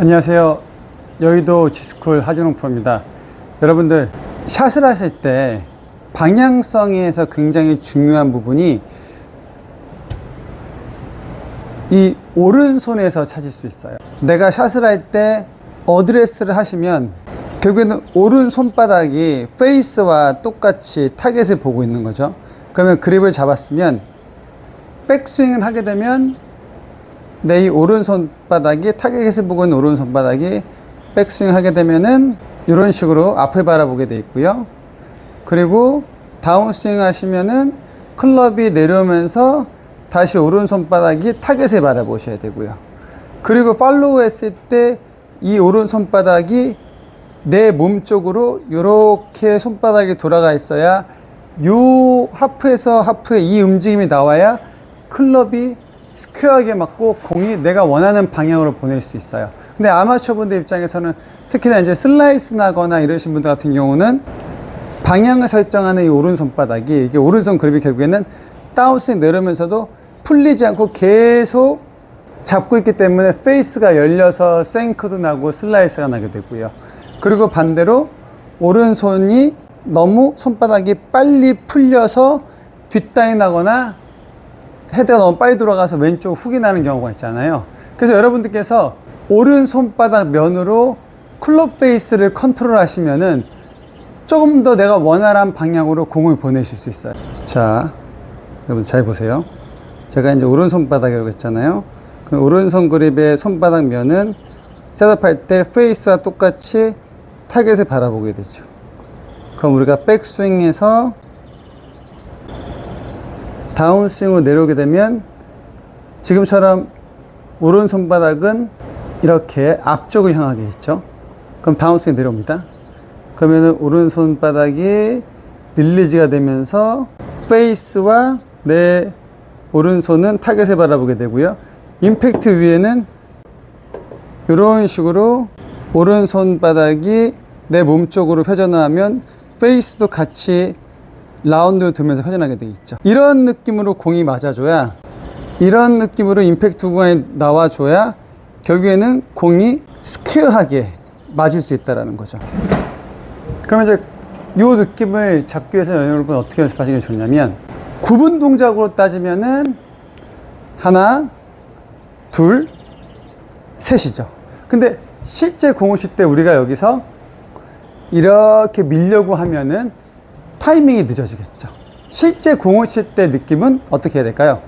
안녕하세요. 여의도 지스쿨 하준홍 프로입니다. 여러분들 샷을 하실 때 방향성에서 굉장히 중요한 부분이 이 오른손에서 찾을 수 있어요. 내가 샷을 할 때 어드레스를 하시면 결국에는 오른 손바닥이 페이스와 똑같이 타겟을 보고 있는 거죠. 그러면 그립을 잡았으면 백스윙을 하게 되면 내 이 오른손바닥이 타겟을 보고 있는 오른손바닥이 백스윙 하게 되면은 이런 식으로 앞을 바라보게 돼 있고요. 그리고 다운스윙 하시면은 클럽이 내려오면서 다시 오른손바닥이 타겟을 바라보셔야 되고요. 그리고 팔로우 했을 때 이 오른손바닥이 내 몸 쪽으로 이렇게 손바닥이 돌아가 있어야 요 하프에서 하프에 이 움직임이 나와야 클럽이 스퀘어하게 맞고 공이 내가 원하는 방향으로 보낼 수 있어요. 근데 아마추어 분들 입장에서는 특히나 이제 슬라이스 나거나 이러신 분들 같은 경우는 방향을 설정하는 이 오른손바닥이 이게 오른손 그립이 결국에는 다운스윙 내려면서도 풀리지 않고 계속 잡고 있기 때문에 페이스가 열려서 생크도 나고 슬라이스가 나게 되고요. 그리고 반대로 오른손이 너무 손바닥이 빨리 풀려서 뒷다이 나거나 헤드가 너무 빨리 돌아가서 왼쪽 훅이 나는 경우가 있잖아요. 그래서 여러분들께서 오른 손바닥 면으로 클럽 페이스를 컨트롤 하시면은 조금 더 내가 원활한 방향으로 공을 보내실 수 있어요. 자, 여러분 잘 보세요. 제가 이제 오른 손바닥이라고 했잖아요. 그 오른손 그립의 손바닥 면은 셋업할 때 페이스와 똑같이 타겟을 바라보게 되죠. 그럼 우리가 백스윙에서 다운스윙으로 내려오게 되면 지금처럼 오른 손바닥은 이렇게 앞쪽을 향하게 있죠. 그럼 다운스윙 내려옵니다. 그러면 오른 손바닥이 릴리즈가 되면서 페이스와 내 오른손은 타겟을 바라보게 되고요. 임팩트 위에는 이런 식으로 오른손바닥이 내 몸 쪽으로 회전하면 페이스도 같이 라운드를 돌면서 회전하게 되어 있죠. 이런 느낌으로 공이 맞아줘야 이런 느낌으로 임팩트 구간이 나와줘야 결국에는 공이 스퀘어하게 맞을 수 있다는 거죠. 그러면 이제 이 느낌을 잡기 위해서 여러분 어떻게 연습하시는 게 좋냐면 구분 동작으로 따지면은 하나, 둘, 셋이죠. 근데 실제 공을 칠 때 우리가 여기서 이렇게 밀려고 하면은 타이밍이 늦어지겠죠. 실제 공을 칠 때 느낌은 어떻게 해야 될까요?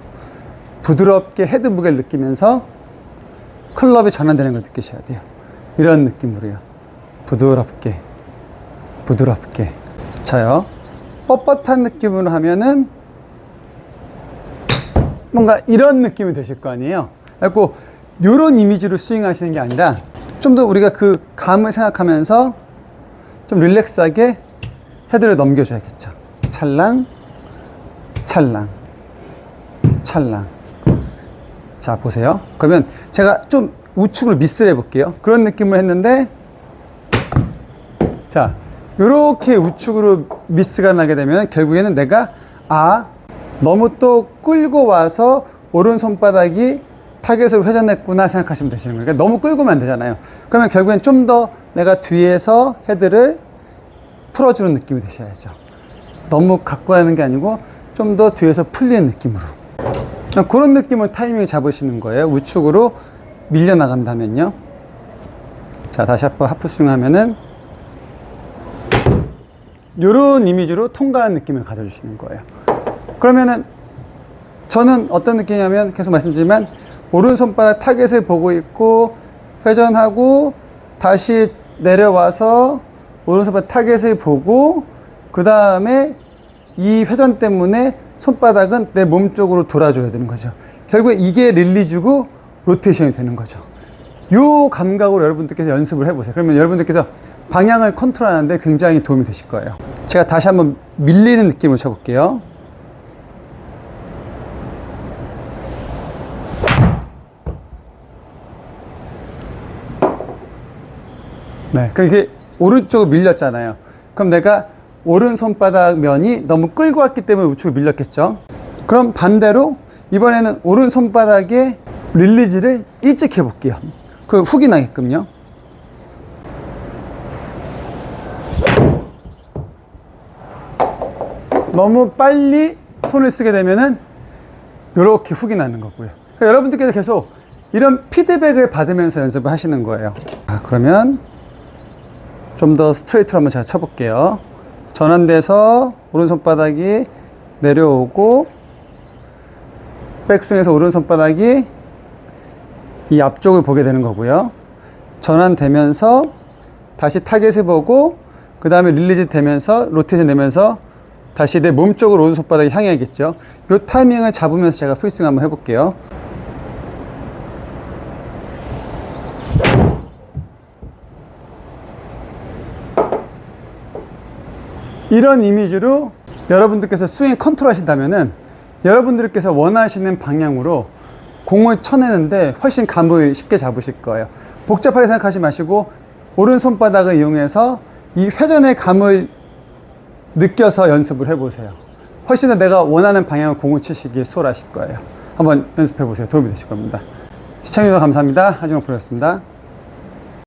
부드럽게 헤드 무게를 느끼면서 클럽이 전환되는 걸 느끼셔야 돼요. 이런 느낌으로요. 부드럽게, 부드럽게. 자요. 뻣뻣한 느낌으로 하면은 뭔가 이런 느낌이 되실 거 아니에요. 그래고 이런 이미지로 스윙 하시는 게 아니라 좀 더 우리가 그 감을 생각하면서 좀 릴렉스하게 헤드를 넘겨줘야겠죠. 찰랑, 찰랑, 찰랑. 자, 보세요. 그러면 제가 좀 우측으로 미스를 해볼게요. 그런 느낌을 했는데, 자, 이렇게 우측으로 미스가 나게 되면 결국에는 내가, 아, 너무 또 끌고 와서 오른 손바닥이 타겟으로 회전했구나 생각하시면 되시는 거예요. 그러니까 너무 끌고 면안 되잖아요. 그러면 결국엔 좀 더 내가 뒤에서 헤드를 풀어주는 느낌이 되셔야죠. 너무 갖고 가는 게 아니고 좀 더 뒤에서 풀리는 느낌으로. 그런 느낌을 타이밍을 잡으시는 거예요. 우측으로 밀려 나간다면요. 자, 다시 한번 하프 스윙 하면은 이런 이미지로 통과하는 느낌을 가져주시는 거예요. 그러면은 저는 어떤 느낌이냐면 계속 말씀드리지만 오른손바닥 타겟을 보고 있고 회전하고 다시 내려와서 오른손바닥 타겟을 보고 그 다음에 이 회전 때문에 손바닥은 내 몸 쪽으로 돌아줘야 되는 거죠. 결국에 이게 릴리즈고 로테이션이 되는 거죠. 요 감각으로 여러분들께서 연습을 해보세요. 그러면 여러분들께서 방향을 컨트롤하는데 굉장히 도움이 되실 거예요. 제가 다시 한번 밀리는 느낌을 쳐볼게요. 네, 그렇게 오른쪽으로 밀렸잖아요. 그럼 내가 오른 손바닥 면이 너무 끌고 왔기 때문에 우측으로 밀렸겠죠. 그럼 반대로 이번에는 오른 손바닥에 릴리즈를 일찍 해볼게요. 그 훅이 나게끔요. 너무 빨리 손을 쓰게 되면은 이렇게 훅이 나는 거고요. 그러니까 여러분들께서 계속 이런 피드백을 받으면서 연습을 하시는 거예요. 아, 그러면 좀 더 스트레이트로 한번 제가 쳐볼게요. 전환돼서 오른손바닥이 내려오고 백스윙에서 오른손바닥이 이 앞쪽을 보게 되는 거고요. 전환되면서 다시 타겟을 보고 그 다음에 릴리즈 되면서 로테이션 되면서 다시 내 몸 쪽으로 오른손바닥이 향해야겠죠. 이 타이밍을 잡으면서 제가 풀스윙 한번 해볼게요. 이런 이미지로 여러분들께서 스윙 컨트롤 하신다면은 여러분들께서 원하시는 방향으로 공을 쳐내는데 훨씬 감을 쉽게 잡으실 거예요. 복잡하게 생각하지 마시고 오른손바닥을 이용해서 이 회전의 감을 느껴서 연습을 해보세요. 훨씬 더 내가 원하는 방향을 공을 치시기에 수월하실 거예요. 한번 연습해 보세요. 도움이 되실 겁니다. 시청해주셔서 감사합니다. 하진호 프로였습니다.